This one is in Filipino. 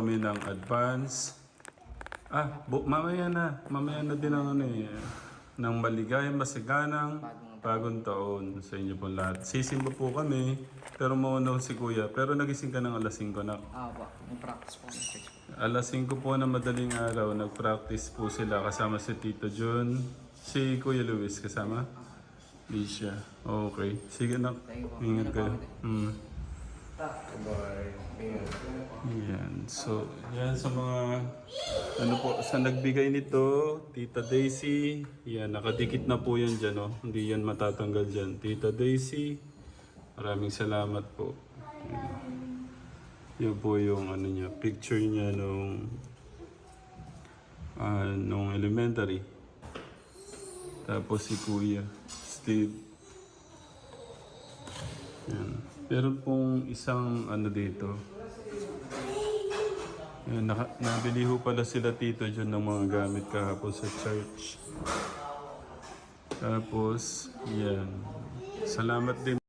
kami ng advance. Ah, bu- mamaya na. Mamaya na din ang ano eh. Ng maligayang masiganang bagong taon sa inyo po lahat. Sisimba po kami, pero mauna si Kuya. Pero nagising ka ng alas 5 na. Ah. Yung practice po. Alas 5 po na madaling araw, nag-practice po sila kasama si Tito Jun. Si Kuya Luis kasama? Di siya. Okay. Sige na. Thank you po. Ingat kayo. Mm. Bye. So, yan sa mga ano po, sa nagbigay nito, Tita Daisy. Yan, nakadikit na po yan dyan, oh. Hindi yan matatanggal dyan. Tita Daisy, maraming salamat po. Yan. Yan po yung ano niya, picture niya nung ah, nung elementary. Tapos si Kuya, Steve. Yan. Meron pong isang ano dito. Nabili ho pala sila tito dyan ng mga gamit kahapon sa church. Tapos, yan. Salamat din